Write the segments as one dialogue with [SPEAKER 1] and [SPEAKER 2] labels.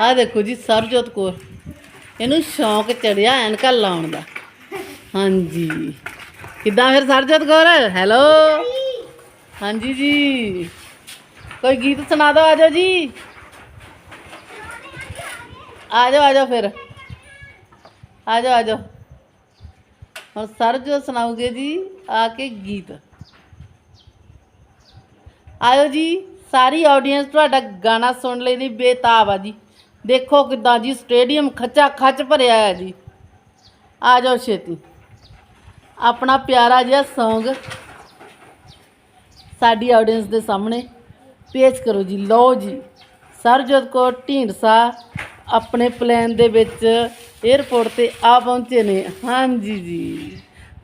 [SPEAKER 1] ਆ ਦੇਖੋ ਜੀ ਸਰਜੋਤ ਕੌਰ। ਇਹਨੂੰ ਸ਼ੌਂਕ ਚੜਿਆ ਐਨਕਾਂ ਲਾਉਣ ਦਾ। ਹਾਂਜੀ। ਕਿੱਦਾਂ ਫਿਰ ਸਰਜੋਤ ਕੌਰ? ਹੈਲੋ ਹਾਂਜੀ ਜੀ। ਕੋਈ ਗੀਤ ਸੁਣਾ ਦਿਓ ਆਜੋ ਜੀ। ਆਜੋ ਆਜੋ ਫਿਰ। ਆਜੋ ਆਜੋ ਹੁਣ ਸਰਜੋਤ ਸੁਣਾਉਗੇ ਜੀ, ਆ ਕੇ ਗੀਤ। ਆਇਓ ਜੀ, ਸਾਰੀ ਆਡੀਅנס ਤੁਹਾਡਾ ਗਾਣਾ ਸੁਣ ਲਈ ਨਹੀਂ ਬੇਤਾਬ ਆ ਜੀ। ਦੇਖੋ ਕਿਦਾਂ ਜੀ, ਸਟੇਡੀਅਮ ਖੱਚਾ ਖੱਚ ਭਰਿਆ ਹੈ ਜੀ। ਆ ਜਾਓ ਛੇਤੀ। ਆਪਣਾ ਪਿਆਰਾ ਜਿਹਾ ਸੌਂਗ ਸਾਡੀ ਆਡੀਅנס ਦੇ ਸਾਹਮਣੇ ਪੇਸ਼ ਕਰੋ ਜੀ। ਲਓ ਜੀ, ਸਰਜੋਤ ਕੋ ਢੀਂਡਸਾ ਆਪਣੇ ਪਲਾਨ ਦੇ ਵਿੱਚ 에어ਪੋਰਟ ਤੇ ਆ ਪਹੁੰਚੇ ਨੇ। ਹਾਂਜੀ ਜੀ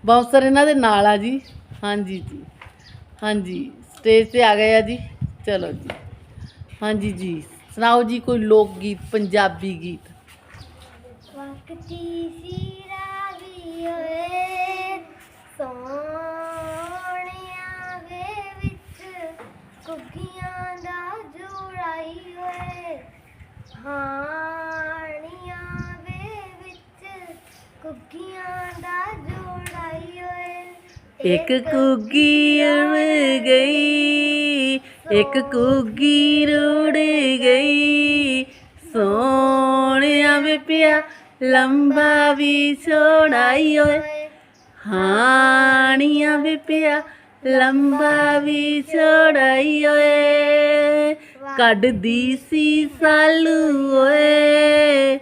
[SPEAKER 1] ਬਾਉਂਸਰ ਇਹਨਾਂ ਦੇ ਨਾਲ ਆ ਜੀ। ਹਾਂਜੀ ਜੀ, ਹਾਂਜੀ ਸਟੇਜ ਤੇ ਆ ਗਏ ਆ ਜੀ। ਚਲੋ ਜੀ, ਹਾਂਜੀ ਜੀ। ਸੁਣਾਓ ਜੀ ਕੋਈ ਲੋਕ ਗੀਤ ਪੰਜਾਬੀ ਗੀਤ।
[SPEAKER 2] ਵਕਤੀ ਸੀ ਰਾਵੀ ਓਏ ਸੋਹਣਿਆ ਵੇ ਵਿੱਚ ਕੁੱਗੀਆਂ ਦਾ ਜੋੜਾਈ ਓਏ ਹਾਣੀਆਂ ਵੇ ਵਿੱਚ ਕੁੱਗੀਆਂ ਦਾ ਜੋੜਾਈ ਓਏ
[SPEAKER 1] ਇੱਕ ਕੁੱਗੀ ਉੜ ਗਈ ਇੱਕ ਕੁੱਗੀ ਰੁੜ ਗਈ। ਸੋਹਣਿਆ ਵੇ ਪਿਆ, ਲੰਬਾ ਵੀ ਛੋੜਾਈ ਓਏ। ਹਾਣੀਆਂ ਵੇ ਪਿਆ, ਲੰਬਾ ਵੀ ਛੋੜਾਈ ਓਏ। ਕੱਢਦੀ ਸੀ ਸਾਲੂ ਓਏ।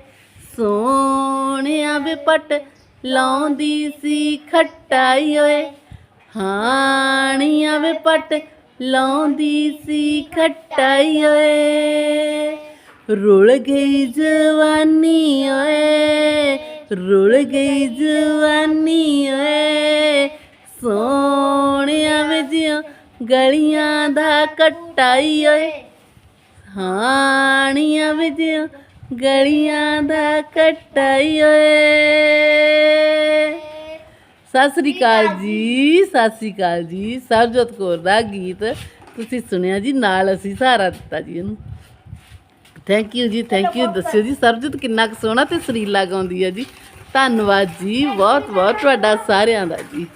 [SPEAKER 1] ਸੋਹਣਿਆ ਵੇ ਪਟ ਲਾਉਂਦੀ ਸੀ ਖਟਾਈ ਓਏ। ਹਾਣੀਆਂ ਵੇ ਪਟ ਲਾਉਂਦੀ ਸੀ ਖੱਟਾਈ ਓਏ, ਰੁਲ ਗਈ ਜਵਾਨੀ ਓਏ, ਰੁਲ ਗਈ ਜਵਾਨੀ ਓਏ। ਸੋਹਣਿਆ ਵੇ ਜਿਉ ਗਲੀਆਂ ਦਾ ਕਟਾਈ ਓਏ, ਹਾਣੀਆਂ ਵੇ ਜਿਉ ਗਲੀਆਂ ਦਾ ਕਟਾਈ ਓਏ। ਸਤਿ ਸ੍ਰੀ ਅਕਾਲ ਜੀ। ਸਤਿ ਸ੍ਰੀ ਅਕਾਲ ਜੀ ਸਰਜੋਤ ਕੌਰ ਦਾ ਗੀਤ ਤੁਸੀਂ ਸੁਣਿਆ ਜੀ ਨਾਲ ਅਸੀਂ ਸਹਾਰਾ ਦਿੱਤਾ ਜੀ ਇਹਨੂੰ। ਥੈਂਕ ਯੂ ਜੀ ਥੈਂਕ ਯੂ ਦੱਸਿਓ ਜੀ ਸਰਜੋਤ ਕਿੰਨਾ ਕੁ ਸੋਹਣਾ ਤੇ ਸੁਰੀਲਾ ਗਾਉਂਦੀ ਹੈ ਜੀ। ਧੰਨਵਾਦ ਜੀ ਬਹੁਤ ਬਹੁਤ ਤੁਹਾਡਾ ਸਾਰਿਆਂ ਦਾ ਜੀ।